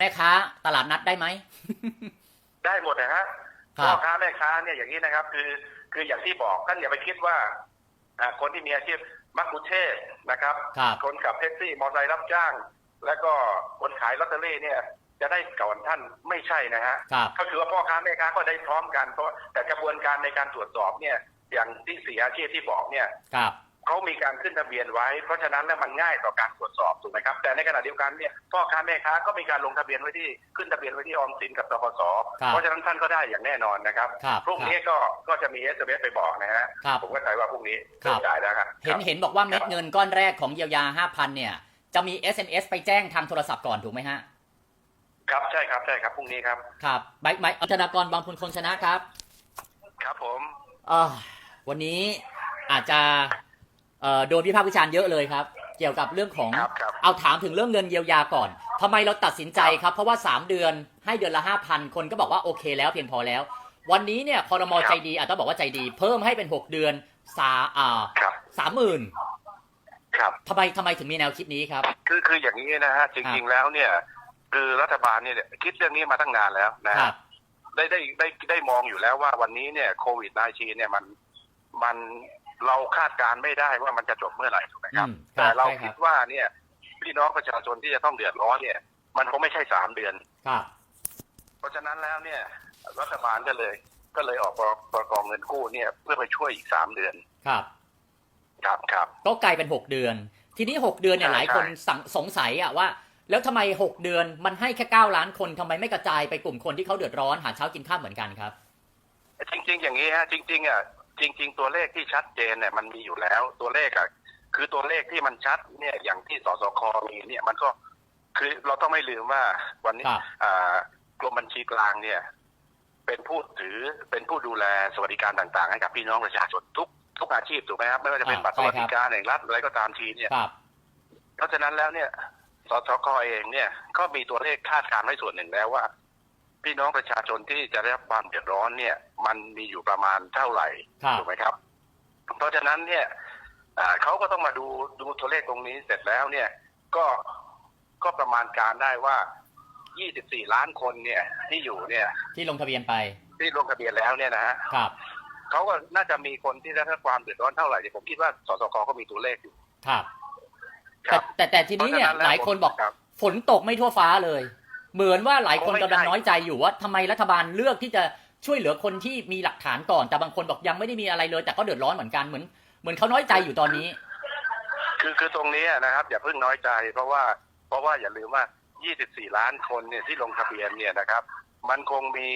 แม่ค้าตลาดนัดได้ไหม ได้หมดนะฮะครับ พ่อค้าแม่ค้าเนี่ยอย่างนี้นะครับ คือคืออย่างที่บอกท่านอย่าไปคิดว่าอ่าคนที่มีอาชีพมักคุเทศก์นะครับ ครับ คนขับแท็กซี่ มอเตอร์ไซค์รับจ้าง แล้วก็คนขายลอตเตอรี่เนี่ย จะได้ก่อนท่านไม่ใช่นะฮะครับ ก็คือว่าพ่อค้าแม่ค้าก็ได้พร้อมกันเพราะแต่กระบวนการในการตรวจสอบเนี่ย อย่างที่สี่อาชีพที่บอกเนี่ย ครับ เขามีการขึ้นทะเบียนไว้ เพราะฉะนั้นแล้วมันง่ายต่อการตรวจสอบถูกไหมครับ แต่ในขณะเดียวกันเนี่ยพ่อค้าแม่ค้าก็มีการลงทะเบียนไว้ที่ขึ้นทะเบียนไว้ที่ออมสินกับตกสครับเพราะฉะนั้นท่านก็ได้อย่างแน่นอนนะครับครับพรุ่งนี้ก็ก็จะมีเอสเไปบอกนะฮะครับผมก็ใจว่าพรุ่งนี้ครับเริ่มจ่ายแล้วครับเห็นครับเห็นบอกว่าเม็ดเงินก้อนแรกของเยียวยา5,000เนี่ยจะมี SMS ไปแจ้งทางโทรศัพท์ก่อนถูกไหมฮะครับใช่ครับใช่ครับพรุ่งนี้ครับครับใบใบอัธนากรบางพลคนชนะครับ ครับผมเออวันนี้อาจจะเอ่อ โดนวิพากษ์วิจารณ์เยอะเลยครับ เกี่ยวกับเรื่องของครับครับเอาถามถึงเรื่องเงินเยียวยาก่อนทำไมเราตัดสินใจครับ เพราะว่า 3 เดือนให้เดือนละ5,000 คนก็บอกว่าโอเคแล้วเพียงพอแล้ว วันนี้เนี่ยคอรมอใจดีอาจจะต้องบอกว่าใจดี เพิ่มให้เป็น 6 เดือนสาอ่าครับ สามหมื่นครับ ทำไมทำไมถึงมีแนวคิดนี้ครับ คือคืออย่างนี้นะฮะจริงๆแล้วเนี่ยคือรัฐบาลเนี่ยคิดเรื่องนี้มาตั้งนานแล้วนะครัฮะบได้ได้ได้ได้มองอยู่แล้วว่าวันนี้เนี่ยโควิด -19 เนี่ยมันมัน เราคาดการณ์ไม่ได้ว่ามันจะจบเมื่อไหร่ถูกไหมครับ อืมครับแต่เราใช่ครับ คิดว่าเนี่ยพี่น้องประชาชนที่จะต้องเดือดร้อนเนี่ย มันคงไม่ใช่สามเดือน ครับเพราะฉะนั้นแล้วเนี่ยรัฐบาลก็เลย ก็เลยออกประกองเงินกู้เนี่ยเพื่อไปช่วยอีกสามเดือนครับ ครับครับ ก็กลายเป็น 6 เดือน ทีนี้ 6 เดือนเนี่ยใช่หลายคนใช่สังสงสัยอะว่า แล้วทำไม 6 เดือนมันให้แค่ 9 ล้านคนทำไมไม่กระจายไปกลุ่มคนที่เขาเดือดร้อนหาเช้ากินข้าวเหมือนกันครับ จริง ๆ อย่างนี้ฮะจริงๆอะ จริง ๆ ตัวเลขที่ชัดเจนเนี่ยมันมีอยู่แล้ว ตัวเลขอะคือตัวเลขที่มันชัดเนี่ยอย่างที่สสคมีเนี่ยมันก็คือเราต้องไม่ลืมว่าวันนี้ครับอ่ากรมบัญชีกลางเนี่ย เป็นผู้ถือเป็นผู้ดูแลสวัสดิการต่าง ๆ ให้กับพี่น้องประชาชนทุกทุกอาชีพถูกไหมครับไม่ว่าจะเป็นอ่าบัตรสใช่ครับวัสดิการแห่งรัฐอะไรก็ตามทีเนี่ยครับเพราะฉะนั้นแล้วเนี่ยสสคเองเนี่ยก็มีตัวเลขคาดการณ์ไว้ส่วนหนึ่งแล้วว่า พี่น้องประชาชนที่จะได้รับความเดือดร้อนเนี่ย มันมีอยู่ประมาณเท่าไหร่ครับถูกไหมครับ เพราะฉะนั้นเนี่ยอ่าเขาก็ต้องมาดูดูตัวเลขตรงนี้เสร็จแล้วเนี่ย ก็ก็ประมาณการได้ว่า 24 ล้านคนเนี่ย ที่อยู่เนี่ย ที่ลงทะเบียนไป ที่ลงทะเบียนแล้วเนี่ยนะฮะครับเขาก็น่าจะมีคนที่ได้รับความเดือดร้อนเท่าไหร่เนี่ยผมคิดว่าสสคก็มีตัวเลขอยู่ครับคแต่รับแต่แต่ทีนี้เนี่ยเพระฉะแวหลายคนบอกครับฝนตกไม่ทั่วฟ้าเลย เหมือนว่าหลายคนโอ้ไม่กำลังใช่น้อยใจอยู่ว่าทำไมรัฐบาลเลือกที่จะช่วยเหลือคนที่มีหลักฐานก่อน แต่บางคนบอกยังไม่ได้มีอะไรเลย แต่ก็เดือดร้อนเหมือนกันเหมือนเหมือนเขาน้อยใจอยู่ตอนนี้ คือคือตรงนี้นะครับ อย่าเพิ่งน้อยใจ เพราะว่าเพราะว่าอย่าลืมว่า 24 ล้านคนเนี่ยที่ลงทะเบียนเนี่ยนะครับ มันคงมี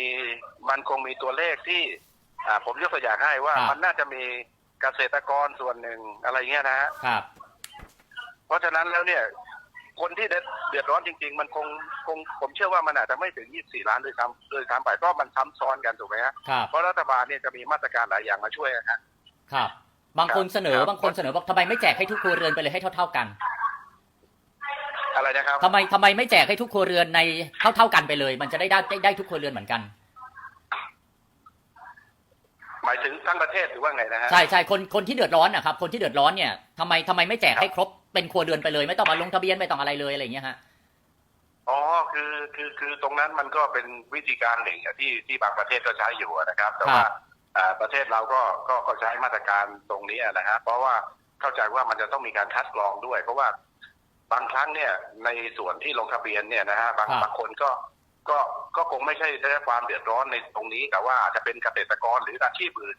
มันคงมีตัวเลขที่อ่าผมยกตัวอย่างให้ว่าครับมันน่าจะมีเกษตรกรส่วนหนึ่งอะไรเงี้ยนะฮะครับ เพราะฉะนั้นแล้วเนี่ย คนที่เดือดร้อนจริง ๆ มันคงคงผมเชื่อว่ามันอาจจะไม่ถึง 24 ล้านด้วยซ้ำด้วยซ้ำไปเพราะมันซ้ำซ้อนกันถูกไหมฮะครับเพราะรัฐบาลเนี่ยจะมีมาตรการหลายอย่างมาช่วยนะฮะครับ บางคนเสนอครับบางคนเสนอบอกทำไมไม่แจกให้ทุกครัวเรือนไปเลยให้เท่า ๆกันอะไรนะครับทำไมทำไมไม่แจกให้ทุกครัวเรือนในเท่าเท่าๆกันไปเลย มันจะได้ได้ได้ได้ทุกครัวเรือนเหมือนกันหมายถึงทั้งประเทศหรือว่าไงนะฮะใช่ใช่คนคนที่เดือดร้อนนะครับ คนที่เดือดร้อนเนี่ยทำไมทำไมไม่แจกให้ครบ เป็นครัวเรือนไปเลย ไม่ต้องมาลงทะเบียนไม่ต้องอะไรเลยอะไรอย่างเงี้ยฮะอ๋อคือคือคือตรงนั้นมันก็เป็นวิธีการหนึ่งอะที่ที่บางประเทศก็ใช้อยู่อะนะครับ แต่ว่าครับอ่าประเทศเราก็ก็ก็ใช้มาตรการตรงนี้อะนะฮะเพราะว่าเข้าใจว่ามันจะต้องมีการคัดกรองด้วย เพราะว่าบางครั้งเนี่ยในส่วนที่ลงทะเบียนเนี่ยนะฮะบางครับบางคนก็ก็ก็คงไม่ใช่ได้รับความเดือดร้อนในตรงนี้แต่ว่าอาจจะเป็นเกษตรกรหรืออาชีพอื่น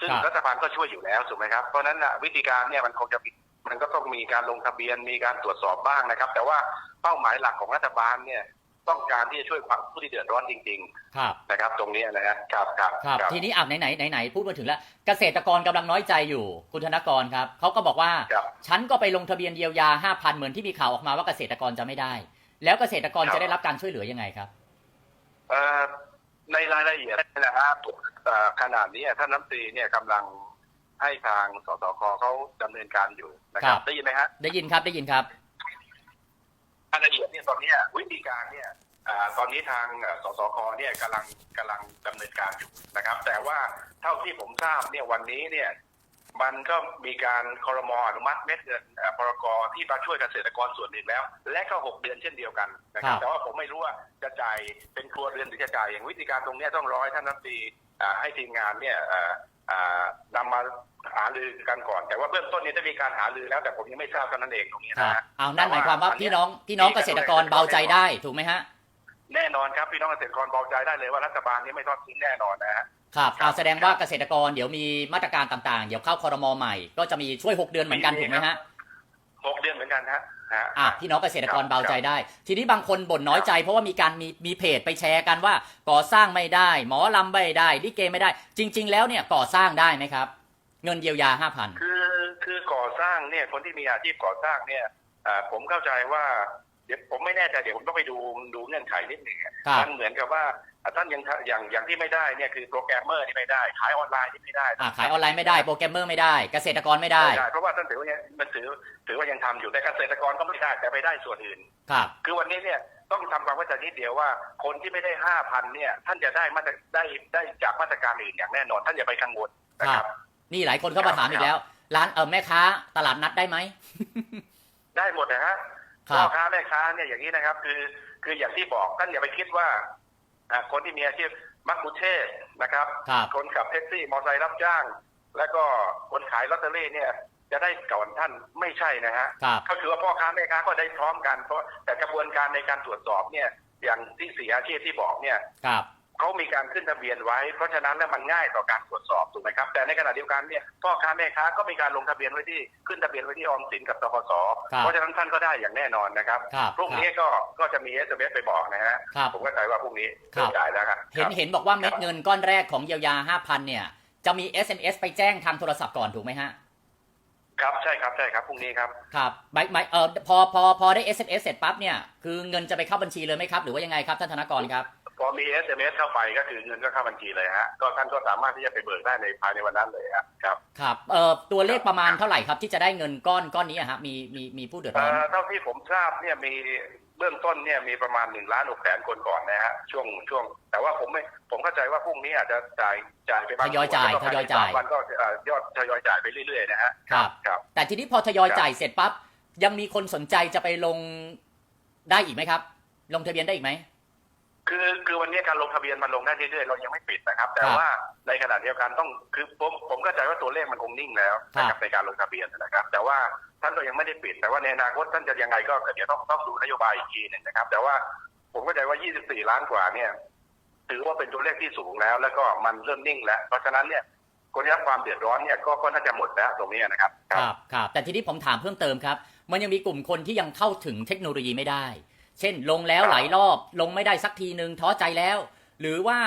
ซึ่งครับรัฐบาลก็ช่วยอยู่แล้วถูกไหมครับเพราะฉะนั้นน่ะวิธีการเนี่ยมันคงจะมี มันก็ต้องมีการลงทะเบียนมีการตรวจสอบบ้างนะครับ แต่ว่าเป้าหมายหลักของรัฐบาลเนี่ยต้องการที่จะช่วยผู้ที่เดือดร้อนจริง ครับๆ นะครับ ตรงนี้นะฮะครับครับครับ ทีนี้อะไหนไหนไหนไหนพูดมาถึงแล้ว เกษตรกรกำลังน้อยใจอยู่คุณธนกรครับเขาก็บอกว่า ครับ ฉันก็ไปลงทะเบียนเยียวยา 5,000 เหมือนที่มีข่าวออกมาว่าเกษตรกรจะไม่ได้ แล้วเกษตรกรครับจะได้รับการช่วยเหลือยังไงครับ เอ่อในรายละเอียดนะฮะเอ่อขนาดนี้ท่านน้ำตรีเนี่ยกำลัง ให้ทางสสคเขาดำเนินการอยู่นะครัครับบได้ยินไหมฮะได้ยินครับได้ยินครับรายละเอียดเนี่ยตอนเนี้ยวิธีการเนี่ยอ่าตอนนี้ทางเอ่อสสคเนี่ยกำลังกำลังดำเนินการอยู่นะครับ แต่ว่าเท่าที่ผมทราบเนี่ยวันนี้เนี่ยมันก็มีการคอรมออนุมัติเม็ดเงินเอ่อพรกที่มาช่วยเกษตรกรส่วนหนึ่งแล้ว และก็หกเดือนเช่นเดียวกันนะครับแต่ว่าผมไม่รู้ว่าจะจ่ายเป็นครัวเรือนหรือจะจ่ายอย่างวิธีการตรงเนี้ยต้องรอให้ท่านรัฐมนตรีอ่าให้ทีมงานเนี่ยเอ่ออ่า นำมาหารือกันก่อน แต่ว่าเบื้องต้นนี้ได้มีการหารือแล้วแต่ผมยังไม่ทราบเท่านั้นเองตรงนี้ครันะบฮะเอานั่นหมายความว่าแต่ว่าพี่น้องพี่น้องเกษตรกรเบาใจได้ถูกไหมฮะ แน่นอนครับพี่น้องเกษตรกรเบาใจได้เลยว่ารัฐบาลนี้ไม่ทอดทิ้งแน่นอนนะฮะครับครับเอาแสดงว่าเกษตรกรเดี๋ยวมีมาตรการต่างๆ เดี๋ยวเข้าคอรมอใหม่ ก็จะมีช่วย 6 เดือนเหมือนกันมีถูกไหมครัฮะบหกเดือนเหมือนกันฮะฮะ อะพี่น้องเกษตรกรครับเบาใจได้ ทีนี้บางคนบ่นน้อยใจ เพราะว่ามีการมีมีเพจไปแชร์กันว่าก่อสร้างไม่ได้ หมอลำไม่ได้ลิเกไม่ได้ จริง ๆ แล้วเนี่ยก่อสร้างได้ไหมครับ เงินเยียวยาห้าพันคือคือก่อสร้างเนี่ยคนที่มีอาชีพก่อสร้างเนี่ยอ่าผมเข้าใจว่า เดี๋ยวผมไม่แน่ใจเดี๋ยวผมต้องไปดูดูเงื่อนไขนิดหนึ่งอะครับ มันเหมือนกับว่าอะท่านยังอย่างอย่างที่ไม่ได้เนี่ยคือโปรแกรมเมอร์นี่ไม่ได้ ขายออนไลน์นี่ไม่ได้อะขายออนไลน์ไม่ได้โปรแกรมเมอร์ไม่ได้ เกษตรกรไม่ได้ ไม่ได้ เพราะว่าท่านถือว่ายังมันถือถือว่ายังทำอยู่แต่เกษตรกรก็ไม่ได้แต่ไปได้ส่วนอื่น ครับ คือวันนี้เนี่ยต้องทำความเข้าใจนิดเดียวว่า คนที่ไม่ได้ห้าพันเนี่ย ท่านจะได้มาตรได้ได้จากมาตรการอื่นอย่างแน่นอน ท่านอย่าไปกังวลนะคครัรับ บ นี่หลายคนเข้ามาถามอีกแล้ว ร้านเออแม่ค้าตลาดนัดได้ไหม ได้หมดนะฮะครั พ่อบค้าแม่ค้าเนี่ยอย่างนี้นะครับ คือคืออย่างที่บอกท่านอย่าไปคิดว่าอ่าคนที่มีอาชีพมักคุเทศก์นะครับครับ คนขับแท็กซี่มอเตอร์ไซค์รับจ้าง แล้วก็คนขายลอตเตอรี่เนี่ย จะได้ก่อนท่านไม่ใช่นะฮะครับก็คือว่าพ่อค้าแม่ค้าก็ได้พร้อมกันเพราะแต่กระบวนการในการตรวจสอบเนี่ย อย่างที่สี่อาชีพที่บอกเนี่ยครับ เขามีการขึ้นทะเบียนไว้ เพราะฉะนั้นแล้วมันง่ายต่อการตรวจสอบถูกไหมครับ แต่ในขณะเดียวกันเนี่ยพ่อค้าแม่ค้าก็มีการลงทะเบียนไว้ที่ขึ้นทะเบียนไว้ที่ออมสินกับตกสครับเพราะฉะนั้นท่านก็ได้อย่างแน่นอนนะครับครับพรุ่งนี้ก็ก็จะมีเอสเไปบอกนะฮะครับผมก็ใจว่าพรุ่งนี้ครับเริ่มจ่ายแล้วครับเห็นเห็นบอกว่าเม็ดเงินก้อนแรกของเยียวยา5,000เนี่ยจะมี SMS ไปแจ้งทางโทรศัพท์ก่อนถูกไหมฮะ ครับใช่ครับใช่ครับพรุ่งนี้ครับครับหมายหมายเออพอพอพอได้ SMS เสร็จปั๊บเนี่ยคือเงินจะไปเข้าบัญชีเลยไหมครับ หรือว่ายังไงครับท่านธนกรครับพอมี SMS เข้าไปก็คือเงินก็เข้าบัญชีเลยฮะก็ท่านก็สามารถที่จะไปเบิกได้ในภายในวันนั้นเลยฮะครับครับเอ่อตัวเลขประมาณเท่าไหร่ครับที่จะได้เงินก้อนก้อนนี้อะฮะมีมีมีผู้เดือดร้อนเอ่อเท่าที่ผมทราบเนี่ยมี เบื้องต้นเนี่ยมีประมาณหนึ่งล้านหกแสนคนก่อนนะฮะช่วงช่วง แต่ว่าผมไม่ผมเข้าใจว่าพรุ่งนี้อาจจะจ่ายจ่ายไปบางทยอยจ่ายส่วนแล้วก็ทยอยจ่ายภในสมวันก็เอ่อยอดทยอยจ่ายไปเรื่อยๆนะฮะครับครับ แต่ทีนี้พอทยอยจ่ายเสร็จปั๊บยังมีคนสนใจจะไปลงได้อีกไหมครับ ลงทะเบียนได้อีกไหม คือคือวันนี้การลงทะเบียนมันลงได้เรื่อยๆเรายังไม่ปิดนะครับ แต่ครับว่าในขณะเดียวกันต้องคือผมผมเข้าใจว่าตัวเลขมันคงนิ่งแล้วนะคครัรับบในการลงทะเบียนนะครับ แต่ว่าท่านก็ยังไม่ได้ปิด แต่ว่าในอนาคตท่านจะยังไงก็เดี๋ยวต้องต้องดูนโยบายอีกทีหนึ่งนะครับ แต่ว่าผมเข้าใจว่า 24 ล้านกว่าเนี่ย ถือว่าเป็นตัวเลขที่สูงแล้ว แล้วก็มันเริ่มนิ่งแล้ว เพราะฉะนั้นเนี่ยคนที่รับความเดือดร้อนเนี่ยก็ก็น่าจะหมดแล้วตรงนี้นะครับ ครับครับแต่ทีนี้ผมถามเพิ่มเติมครับ มันยังมีกลุ่มคนที่ยังเข้าถึงเทคโนโลยีไม่ได้ เช่น ลงแล้วหลายรอบ ลงไม่ได้สักทีหนึ่งท้อใจแล้ว หรือว่า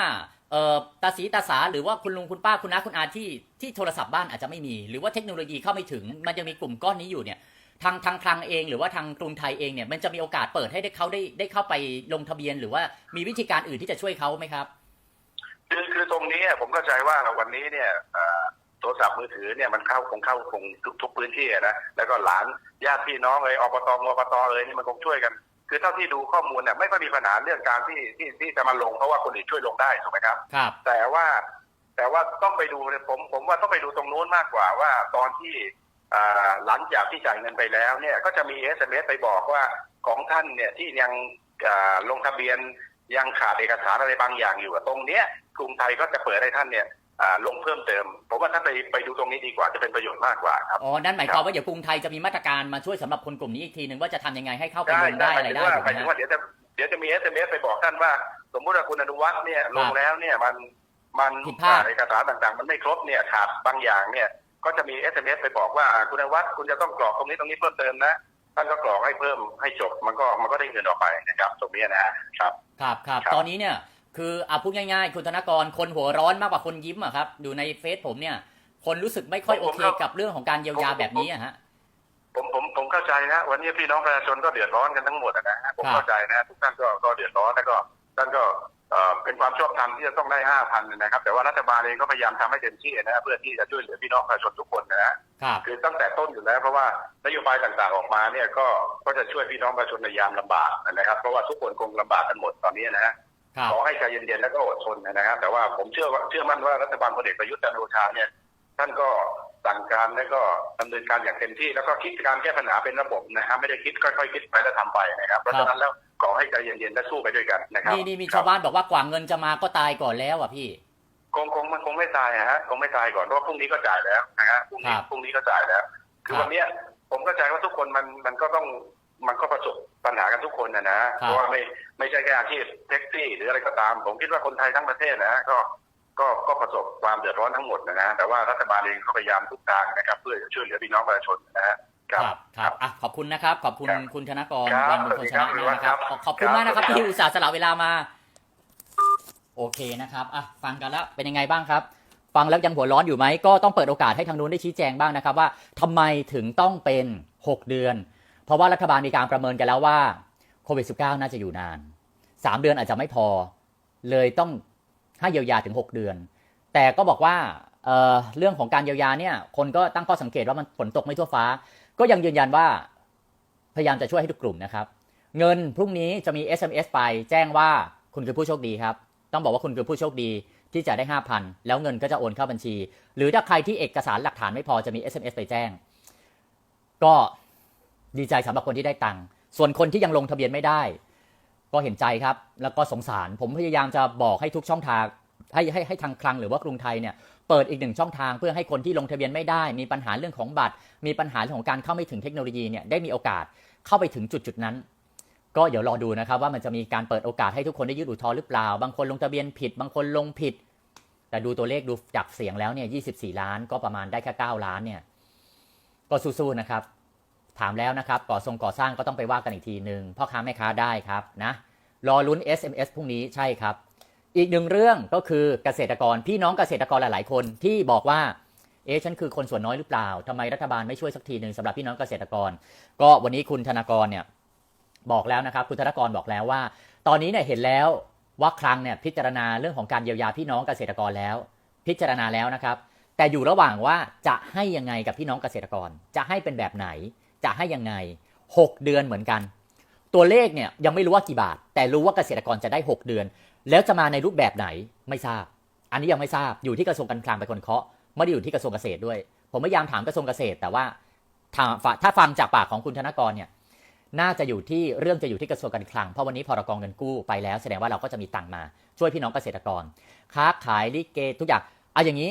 ตาสีตาสาหรือว่าคุณลุงคุณป้าคุณน้าคุณอาที่ที่โทรศัพท์บ้านอาจจะไม่มี หรือว่าเทคโนโลยีเข้าไม่ถึง มันยังมีกลุ่มก้อนนี้อยู่เนี่ยทางทางคลังเองหรือว่าทางกรุงไทยเองเนี่ยมันจะมีโอกาสเปิดให้ได้เขาได้ได้เข้าไปลงทะเบียน หรือว่ามีวิธีการอื่นที่จะช่วยเขาไหมครับคือคือตรงนี้ผมเข้าใจว่าวันนี้เนี่ยโทรศัพท์มือถือเนี่ยมันเข้าคงเข้าคงทุกทุกพื้นที่นะแล้วก็หลานญาติพี่น้องเลยอบตมอบตเลยนี่มันคงช่วยกัน คือเท่าที่ดูข้อมูลเนี่ยไม่ค่อยมีปัญหาเรื่องการที่ที่ที่จะมาลงเพราะว่าคนอื่นช่วยลงได้ถูกไหมครับ ครับ แต่ว่าแต่ว่าต้องไปดูเนี่ยผมผมว่าต้องไปดูตรงโน้นมากกว่าว่าตอนที่อ่าหลังจากที่จ่ายเงินไปแล้วเนี่ยก็จะมี SMS ไปบอกว่าของท่านเนี่ยที่ยังอ่าลงทะเบียนยังขาดเอกสารอะไรบางอย่างอยู่อะตรงเนี้ยกรุงไทยก็จะเปิดให้ท่านเนี่ยอ่า ลงเพิ่มเติมผมว่าท่านไปไปดูตรงนี้ดีกว่าจะเป็นประโยชน์มากกว่าครับอ๋อนั่นหมายความว่าเดี๋ยวกรุงไทยจะมีมาตรการมาช่วยสำหรับคนกลุ่มนี้อีกทีหนึ่งว่าจะทำยังไงให้เข้าไปลงได้อะไรได้หถูกมายไหมถึงฮะว่าเดี๋ยวจะเดี๋ยวจะมี SMS ไปบอกท่านว่า สมมุติว่าคุณอนุวัฒน์เนี่ยลงแล้วเนี่ยมันมันผิดพลาดเอกสารต่างๆ มันไม่ครบเนี่ยขาดบางอย่างเนี่ยก็จะมี SMS ไปบอกว่าอ่าคุณอนุวัฒน์คุณจะต้องกรอกตรงนี้ตรงนี้เพิ่มเติมนะท่านก็กรอกให้เพิ่มให้จบมันก็มันก็ได้เงินออกไปนะครับตรงนี้นะฮะครับครับครับครับตอนนี้เนี่ย คืออะพูดง่ายๆ คุณธนกรคนหัวร้อนมากกว่าคนยิ้มอะครับดูในเฟซผมเนี่ย คนรู้สึกไม่ค่อยโอเคกับเรื่องของการเยียวยาแบบนี้อะฮะผมผมผมเข้าใจนะวันนี้พี่น้องประชาชนก็เดือดร้อนกันทั้งหมดนะฮะผมครับเข้าใจนะทุกท่านก็ก็เดือดร้อนแล้วก็ท่านก็เอ่อเป็นความชอบธรรมที่จะต้องได้ห้าพันนะครับ แต่ว่ารัฐบาลเองก็พยายามทำให้เต็มที่นะฮะเพื่อที่จะช่วยเหลือพี่น้องประชาชนทุกคนนะฮะครับคือตั้งแต่ต้นอยู่แล้วเพราะว่านโยบายต่างๆออกมาเนี่ยก็ก็จะช่วยพี่น้องประชาชนในยามลำบากนะครับ เพราะว่าทุกคนคงลำบากกันหมดตอนนี้นะฮะครับ ขอให้ใจเย็นๆแล้วก็อดทนนะครับ แต่ว่าผมเชื่อว่าเชื่อมั่นว่ารัฐบาลพลเอกประยุทธ์จันทร์โอชาเนี่ยท่านก็สั่งการแล้วก็ดำเนินการอย่างเต็มที่ แล้วก็คิดการแก้ปัญหาเป็นระบบนะฮะไม่ได้คิดค่อยๆคิดไปแล้วทำไปนะครับเพราะฉะนั้นแล้วขอให้ใจเย็นๆและสู้ไปด้วยกันนะครับนี่นี่มีชาวบ้านบอกว่ากว่าเงินจะมาก็ตายก่อนแล้วอะพี่คงคงมันคงไม่ตายฮะคงไม่ตายก่อนเพราะว่าพรุ่งนี้ก็จ่ายแล้วนะฮะพรุ่งนี้ครับพรุ่งนี้ก็จ่ายแล้ว คือครับวันเนี้ยผมเข้าใจว่าทุกคนมันมันก็ต้อง มันก็ประสบปัญหากันทุกคนนะนะเพราะว่าไม่ไม่ใช่แค่อาชีพแท็กซี่ หรืออะไรก็ตาม ผมคิดว่าคนไทยทั้งประเทศนะก็ก็ก็ประสบความเดือดร้อนทั้งหมดนะนะแต่ว่ารัฐบาลเองก็พยายามทุกทางนะครับ เพื่อจะช่วยเหลือพี่น้องประชาชนนะฮะครับครับอะขอบคุณนะครับ ขอบคุณครับคุณธนกรครับวันมงคลชนะสวัสดีมากครับนะครับ ขอขอบคุณครับมากนะครับสวัสดีครับที่อุตส่าห์สละเวลามา โอเคนะครับอะฟังกันแล้วเป็นยังไงบ้างครับ ฟังแล้วยังหัวร้อนอยู่ไหมก็ต้องเปิดโอกาสให้ทางนู้นได้ชี้แจงบ้างนะครับ ว่าทำไมถึงต้องเป็น 6 เดือน เพราะว่ารัฐบาลมีการประเมินกันแล้วว่าโควิด -19 น่าจะอยู่นาน 3 เดือนอาจจะไม่พอ เลยต้องให้เยียวยาถึง 6 เดือน แต่ก็บอกว่าเเรื่องของการเยียวยาเนี่ย คนก็ตั้งข้อสังเกตว่ามันฝนตกไม่ทั่วฟ้า ก็ยังยืนยันว่าพยายามจะช่วยให้ทุกกลุ่มนะครับ เงินพรุ่งนี้จะมี SMS ไปแจ้งว่าคุณคือผู้โชคดีครับ ต้องบอกว่าคุณคือผู้โชคดีที่จะได้ 5,000 แล้วเงินก็จะโอนเข้าบัญชี หรือถ้าใครที่เอกสารหลักฐานไม่พอจะมี SMS ไปแจ้ง ก็ ดีใจสำหรับคนที่ได้ตังค์ส่วนคนที่ยังลงทะเบียนไม่ได้ ก็เห็นใจครับ แล้วก็สงสารผมพยายามจะบอกให้ทุกช่องทางให้ให้ให้ทางคลังหรือว่ากรุงไทยเนี่ยเปิดอีกหนึ่งช่องทางเพื่อให้คนที่ลงทะเบียนไม่ได้ มีปัญหาเรื่องของบัตร มีปัญหาเรื่องของการเข้าไม่ถึงเทคโนโลยีเนี่ยได้มีโอกาสเข้าไปถึงจุดจุดนั้น ก็เดี๋ยวรอดูนะครับว่ามันจะมีการเปิดโอกาสให้ทุกคนได้ยื่นอุทธรณ์หรือเปล่า บางคนลงทะเบียนผิด บางคนลงผิด แต่ดูตัวเลขดูจากเสียงแล้วเนี่ย 24 ล้านก็ประมาณได้แค่ 9 ล้านเนี่ย ก็สู้ๆนะครับ ถามแล้วนะครับก่อทรงก่อสร้างก็ต้องไปว่ากันอีกทีหนึ่งพ่อค้าแม่ค้าได้ครับนะรอลุ้น SMS พรุ่งนี้ใช่ครับ อีกหนึ่งเรื่องก็คือเกษตรกรพี่น้องเกษตรกรหลาย ๆ คนที่บอกว่าเอ๊ะฉันคือคนส่วนน้อยหรือเปล่าทำไมรัฐบาลไม่ช่วยสักทีหนึ่งสำหรับพี่น้องเกษตรกร ก็วันนี้คุณธนากรเนี่ยบอกแล้วนะครับคุณธนากรบอกแล้วว่า ตอนนี้เนี่ยเห็นแล้วว่าครั้งเนี่ยพิจารณาเรื่องของการเยียวยาพี่น้องเกษตรกรแล้ว พิจารณาแล้วนะครับ แต่อยู่ระหว่างว่าจะให้ยังไงกับพี่น้องเกษตรกร จะให้เป็นแบบไหน จะให้ยังไง 6 เดือนเหมือนกัน ตัวเลขเนี่ยยังไม่รู้ว่ากี่บาท แต่รู้ว่าเกษตรกรจะได้ 6 เดือน แล้วจะมาในรูปแบบไหนไม่ทราบ อันนี้ยังไม่ทราบอยู่ที่กระทรวงการคลังเป็นคนเคาะไม่ได้อยู่ที่กระทรวงเกษตรด้วย ผมพยายามถามกระทรวงเกษตร แต่ว่าถ้าฟังจากปากของคุณธนกรเนี่ยน่าจะอยู่ที่เรื่องจะอยู่ที่กระทรวงการคลังเพราะวันนี้พรกองเงินกู้ไปแล้วแสดงว่าเราก็จะมีตังมาช่วยพี่น้องเกษตรกร ค้าขายลิเกทุกอย่างเอาอย่างนี้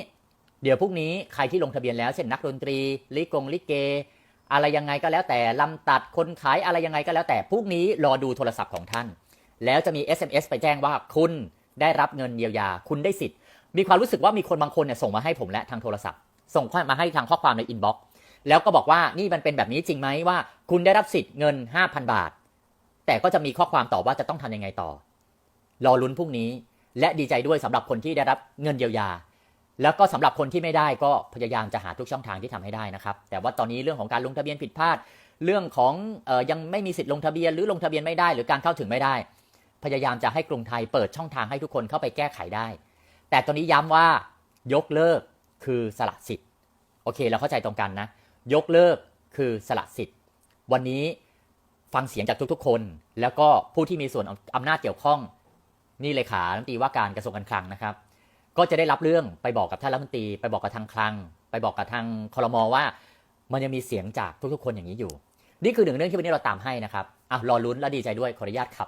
เดี๋ยวพรุ่งนี้ใครที่ลงทะเบียนแล้วเช่นนักดนตรีลิกงลิเก อะไรยังไงก็แล้วแต่ลำตัดคนขายอะไรยังไงก็แล้วแต่พรุ่งนี้รอดูโทรศัพท์ของท่าน แล้วจะมี SMS ไปแจ้งว่าคุณได้รับเงินเยียวยา คุณได้สิทธิ์ มีความรู้สึกว่ามีคนบางคนเนี่ยส่งมาให้ผมและทางโทรศัพท์ ส่งมาให้ทางข้อความในอินบ็อกซ์แล้วก็บอกว่านี่มันเป็นแบบนี้จริงไหมว่า คุณได้รับสิทธิ์เงิน 5,000 บาท แต่ก็จะมีข้อความต่อว่าจะต้องทำยังไงต่อ รอลุ้นพรุ่งนี้ และดีใจด้วยสำหรับคนที่ได้รับเงินเยียวยา แล้วก็สำหรับคนที่ไม่ได้ก็พยายามจะหาทุกช่องทางที่ทำให้ได้นะครับ แต่ว่าตอนนี้เรื่องของการลงทะเบียนผิดพลาด เรื่องของออยังไม่มีสิทธิ์ลงทะเบียนหรือลงทะเบียนไม่ได้ หรือการเข้าถึงไม่ได้ พยายามจะให้กรุงไทยเปิดช่องทางให้ทุกคนเข้าไปแก้ไขได้ แต่ตอนนี้ย้ำว่ายกเลิกคือสละสิทธิ์ โอเคเราเข้าใจตรงกันนะ ยกเลิกคือสละสิทธิ์ วันนี้ฟังเสียงจากทุกๆ คน แล้วก็ผู้ที่มีส่วนอำนาจเกี่ยวข้อง นี่เลยขารัฐมนตรีว่าการกระทรวงการคลังนะครับ ก็จะได้รับเรื่องไปบอกกับท่านรัฐมนตรี ไปบอกกับทางคลัง ไปบอกกับทางคลมว่า มันยังมีเสียงจากทุกๆ คนอย่างนี้อยู่ นี่คือหนึ่งเรื่องที่วันนี้เราตามให้นะครับอะรอลุ้นและดีใจด้วยขออนุญาตขับ